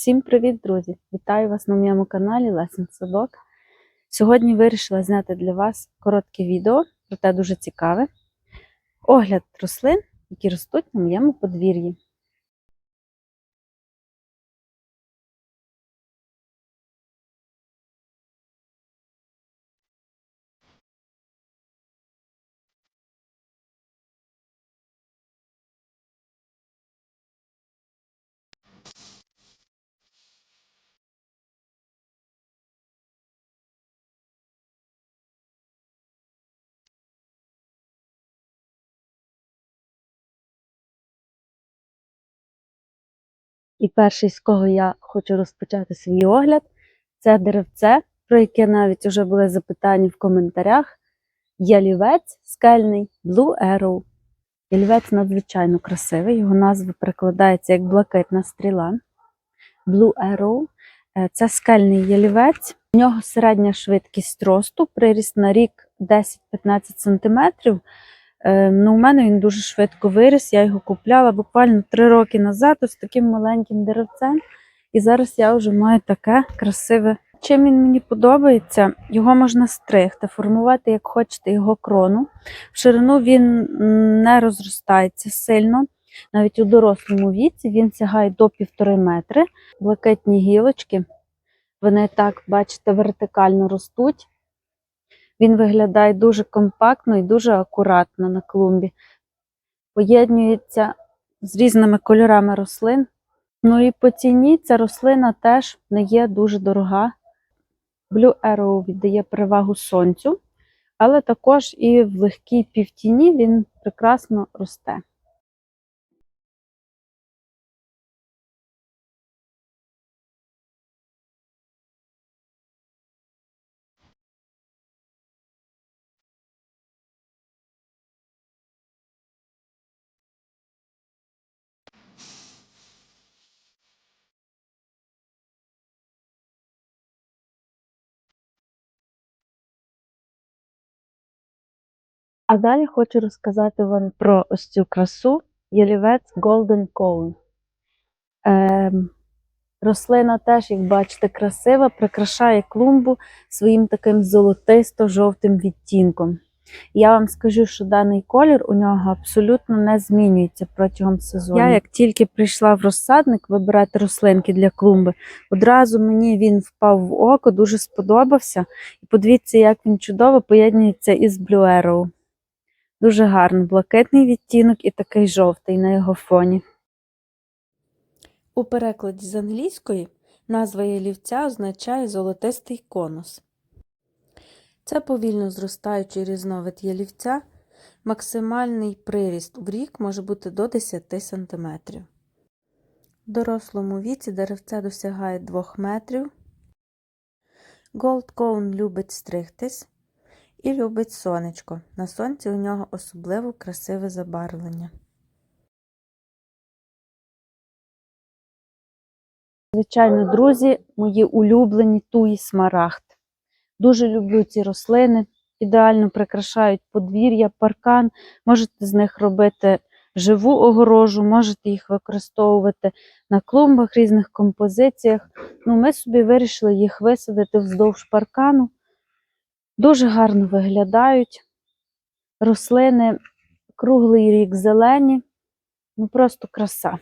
Всім привіт, друзі! Вітаю вас на моєму каналі Лесен Садок. Сьогодні вирішила зняти для вас коротке відео, проте дуже цікаве. Огляд рослин, які ростуть на моєму подвір'ї. І перший, з кого я хочу розпочати свій огляд, це деревце, про яке навіть вже були запитання в коментарях. Ялівець скельний Blue Arrow. Ялівець надзвичайно красивий, його назва перекладається як блакитна стріла. Blue Arrow Е, це скельний ялівець. У нього середня швидкість росту, приріст на рік 10-15 см. Е, Ну, у мене він дуже швидко виріс. Я його купляла буквально 3 роки назад, ось таким маленьким деревцем. І зараз я вже маю таке красиве. Чим він мені подобається, його можна стригти, формувати, як хочете, його крону. В ширину він не розростається сильно. Навіть у дорослому віці він сягає до півтори метри. Блакитні гілочки. Вони так, бачите, вертикально ростуть. Він виглядає дуже компактно і дуже акуратно на клумбі. Поєднюється з різними кольорами рослин. Ну і по ціні ця рослина теж не є дуже дорога. Blue Arrow віддає перевагу сонцю, але також і в легкій півтіні він прекрасно росте. А далі хочу розказати вам про ось цю красу ялівець Golden Cone. Ем, рослина теж, як бачите, красива, прикрашає клумбу своїм таким золотисто-жовтим відтінком. Я вам скажу, що даний колір у нього абсолютно не змінюється протягом сезону. Я, як тільки прийшла в розсадник вибирати рослинки для клумби, одразу мені він впав в око, дуже сподобався. І подивіться, як він чудово поєднується із Arrow. Дуже гарно, блакитний відтінок і такий жовтий на його фоні. У перекладі з англійської назва ялівця означає золотистий конус. Це повільно зростаючий різновид ялівця. Максимальний приріст в рік може бути до 10 см. В дорослому віці деревце досягає 2 метрів. Gold Cone любить стригтись і любить сонечко. На сонці у нього особливо красиве забарвлення. Звичайно, друзі, мої улюблені туї смарагд. Дуже люблю ці рослини, ідеально прикрашають подвір'я, паркан. Можете з них робити живу огорожу, можете їх використовувати на клумбах, різних композиціях. Ну, Ми собі вирішили їх висадити вздовж паркану. Дуже гарно виглядають. Рослини круглий рік зелені, ну просто краса.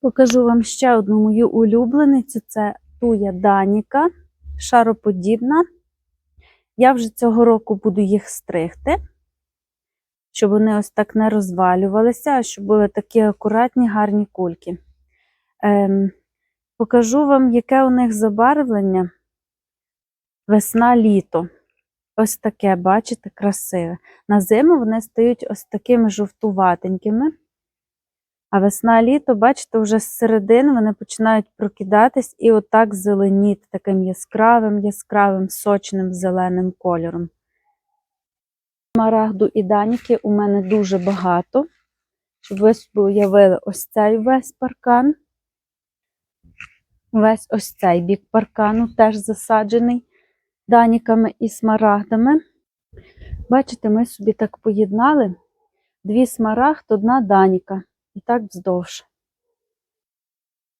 Покажу вам ще одну мою улюбленицю це туя Даніка, шароподібна. Я вже цього року буду їх стригти, щоб вони ось так не розвалювалися, а щоб були такі акуратні, гарні кульки. Ем, покажу вам, яке у них забарвлення весна-літо. Ось таке, бачите, красиве. На зиму вони стають ось такими жовтуватенькими. А весна-літо, бачите, вже з середини вони починають прокидатись і отак зеленіти таким яскравим, яскравим, сочним зеленим кольором. Марагду і даніки у мене дуже багато. Щоб ви уявили ось цей весь паркан. Весь ось цей бік паркану теж засаджений даніками і смарагдами. Бачите, ми собі так поєднали дві смарагд, одна даніка. І так вздовж.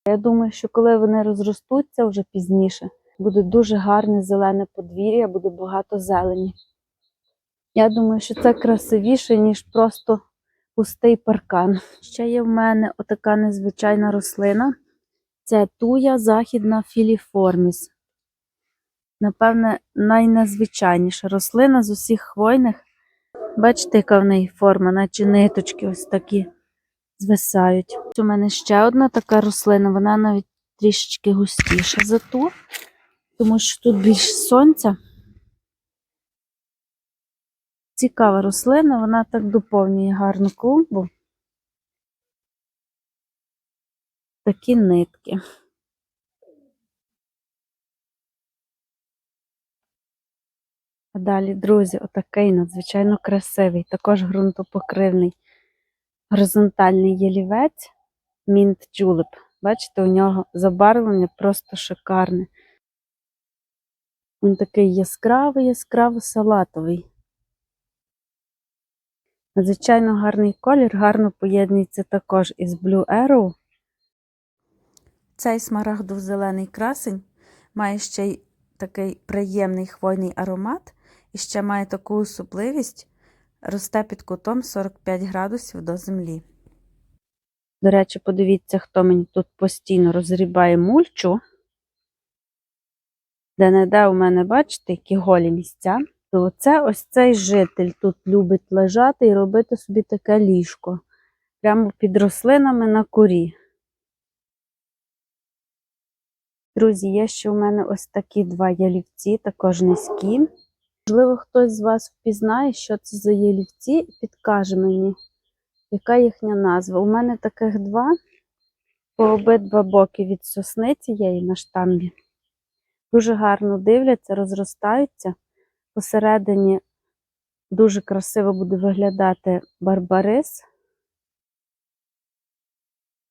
Я думаю, що коли вони розростуться вже пізніше, буде дуже гарне зелене подвір'я, буде багато зелені. Я думаю, що це красивіше, ніж просто пустий паркан. Ще є в мене отака незвичайна рослина. Це туя західна філіформіс. Напевне, найнезвичайніша рослина з усіх хвойних. Бачите, яка в неї форма, наче ниточки ось такі звисають. У мене ще одна така рослина, вона навіть трішечки густіша за ту, тому що тут більше сонця. Цікава рослина, вона так доповнює гарну клумбу. Такі нитки. Далі, друзі, отакий надзвичайно красивий, також ґрунтопокривний горизонтальний ялівець Mint Julep. Бачите, у нього забарвлення просто шикарне. Він такий яскравий, яскраво салатовий. Надзвичайно гарний колір, гарно поєднується також із Blue Arrow. Цей смарагдово-зелений красень має ще й такий приємний хвойний аромат і ще має таку особливість, росте під кутом 45 градусів до землі. До речі, подивіться, хто мені тут постійно розрібає мульчу. Де не де у мене, бачите, які голі місця. То оце ось цей житель тут любить лежати і робити собі таке ліжко. Прямо під рослинами на корі. Друзі, є ще у мене ось такі два ялівці, також низькі. Можливо, хтось з вас впізнає, що це за ялівці, і підкаже мені, яка їхня назва. У мене таких два по обидва боки від сосни цієї на штамбі. Дуже гарно дивляться, розростаються. Посередині дуже красиво буде виглядати барбарис.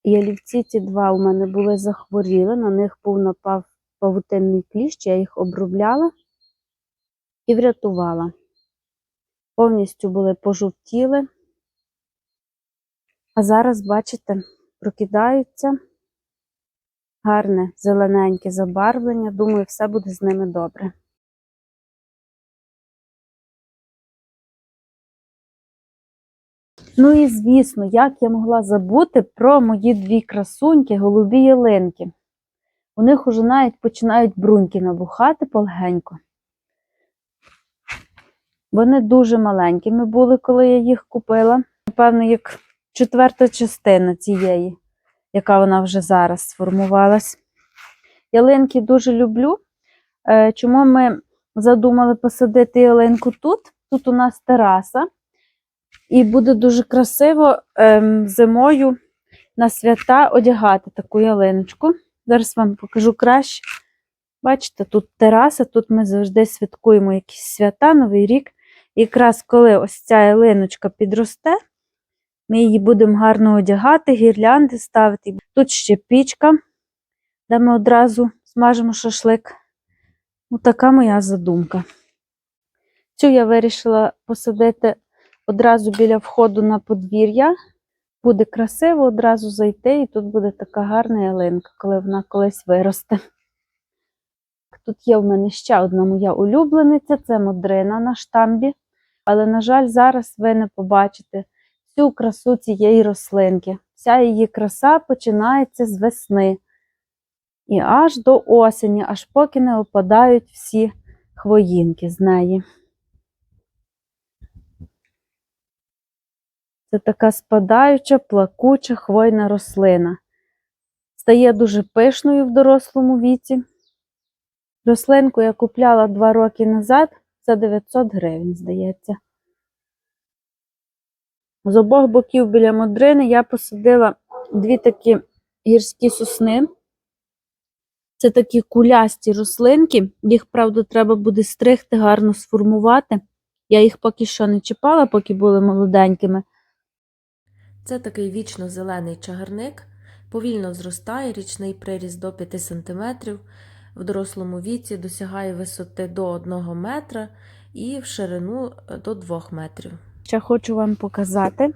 Ялівці ці два у мене були захворіли, на них був напав павутинний кліщ, я їх обробляла і врятувала. Повністю були пожовтіли. А зараз, бачите, прокидаються. Гарне зелененьке забарвлення. Думаю, все буде з ними добре. Ну і звісно, як я могла забути про мої дві красуньки, голубі ялинки. У них уже навіть починають бруньки набухати полегенько. Вони дуже маленькими були, коли я їх купила. Напевно, як четверта частина цієї, яка вона вже зараз сформувалась. Ялинки дуже люблю. Е, Чому ми задумали посадити ялинку тут? Тут у нас тераса. І буде дуже красиво ем, зимою на свята одягати таку ялиночку. Зараз вам покажу краще. Бачите, тут тераса, тут ми завжди святкуємо якісь свята, Новий рік. Якраз коли ось ця ялиночка підросте, ми її будемо гарно одягати, гірлянди ставити. Тут ще пічка, де ми одразу смажимо шашлик. Ось така моя задумка. Цю я вирішила посадити одразу біля входу на подвір'я. Буде красиво одразу зайти, і тут буде така гарна ялинка, коли вона колись виросте. Тут є в мене ще одна моя улюблениця це модрина на штамбі. Але, на жаль, зараз ви не побачите всю красу цієї рослинки. Вся її краса починається з весни. І аж до осені, аж поки не опадають всі хвоїнки з неї. Це така спадаюча, плакуча хвойна рослина. Стає дуже пишною в дорослому віці. Рослинку я купляла два роки назад за 900 гривень, здається. З обох боків біля модрини я посадила дві такі гірські сосни. Це такі кулясті рослинки. Їх, правда, треба буде стригти, гарно сформувати. Я їх поки що не чіпала, поки були молоденькими. Це такий вічно зелений чагарник, повільно зростає, річний приріст до 5 см, в дорослому віці досягає висоти до 1 метра і в ширину е, до 2 метрів. Ще хочу вам показати.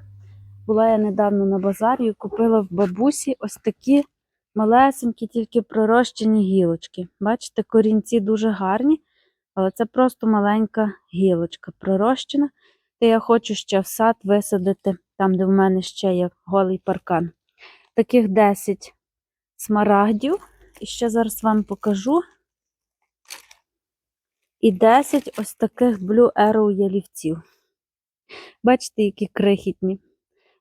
Була я недавно на базарі і купила в бабусі ось такі малесенькі, тільки пророщені гілочки. Бачите, корінці дуже гарні, але це просто маленька гілочка пророщена. Та я хочу ще в сад висадити там, де в мене ще є голий паркан. Таких 10 смарагдів. І ще зараз вам покажу. І 10 ось таких Blue Arrow ялівців. Бачите, які крихітні.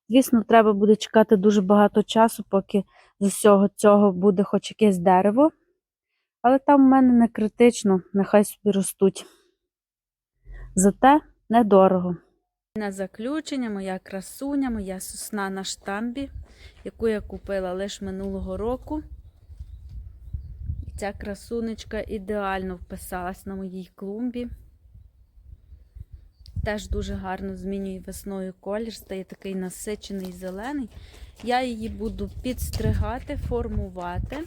Звісно, треба буде чекати дуже багато часу, поки з усього цього буде хоч якесь дерево. Але там в мене не критично, нехай собі ростуть. Зате недорого. На заключення моя красуня, моя сосна на штамбі, яку я купила лише минулого року. Ця красунечка ідеально вписалась на моїй клумбі. Теж дуже гарно змінює весною колір, стає такий насичений зелений. Я її буду підстригати, формувати.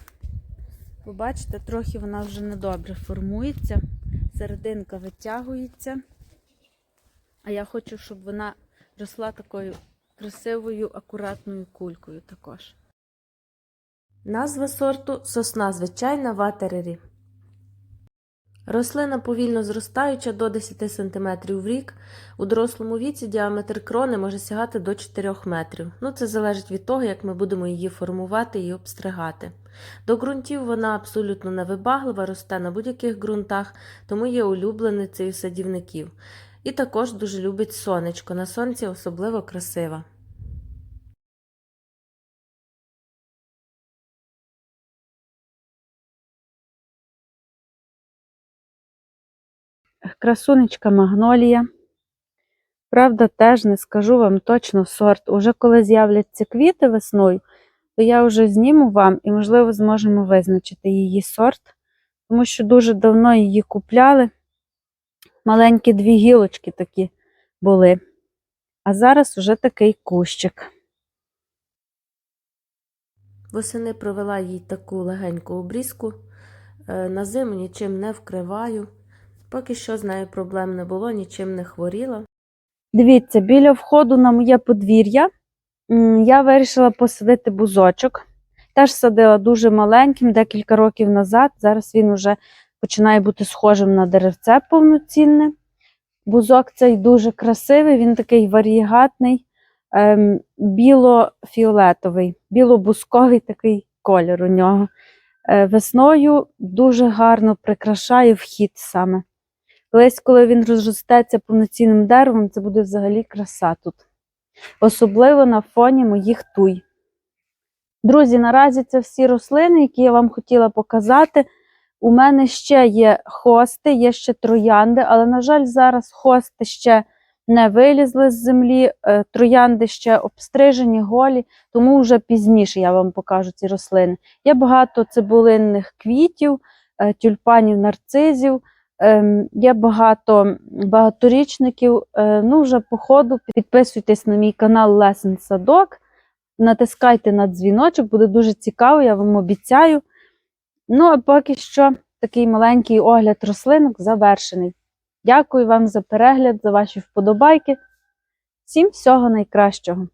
Ви бачите, трохи вона вже недобре формується, серединка витягується. А я хочу, щоб вона росла такою красивою, акуратною кулькою також. Назва сорту сосна звичайна ватерері. Рослина повільно зростаюча до 10 см в рік. У дорослому віці діаметр крони може сягати до 4 метрів. Ну, це залежить від того, як ми будемо її формувати і обстригати. До ґрунтів вона абсолютно невибаглива, росте на будь-яких ґрунтах, тому є улюбленицею садівників. І також дуже любить сонечко. На сонці особливо красива. Красунечка магнолія. Правда, теж не скажу вам точно сорт. Уже коли з'являться квіти весною, то я вже зніму вам і, можливо, зможемо визначити її сорт, тому що дуже давно її купляли. Маленькі дві гілочки такі були. А зараз вже такий кущик. Восени провела їй таку легеньку обрізку. Е, На зиму нічим не вкриваю. Поки що з нею проблем не було, нічим не хворіла. Дивіться, біля входу на моє подвір'я я вирішила посадити бузочок. Теж садила дуже маленьким, декілька років назад. Зараз він вже починає бути схожим на деревце повноцінне. Бузок цей дуже красивий, він такий варігатний, ем, біло-фіолетовий, біло-бузковий такий колір у нього. Е, весною дуже гарно прикрашає вхід саме. Колись, коли він розростеться повноцінним деревом, це буде взагалі краса тут. Особливо на фоні моїх туй. Друзі, наразі це всі рослини, які я вам хотіла показати. У мене ще є хости, є ще троянди, але, на жаль, зараз хости ще не вилізли з землі, е, троянди ще обстрижені, голі, тому вже пізніше я вам покажу ці рослини. Є багато цибулинних квітів, е, тюльпанів, нарцизів. Ем, Є багато багаторічників. Е, Ну, вже по ходу підписуйтесь на мій канал Лесен Садок, натискайте на дзвіночок, буде дуже цікаво, я вам обіцяю. Ну, а поки що такий маленький огляд рослинок завершений. Дякую вам за перегляд, за ваші вподобайки. Всім всього найкращого!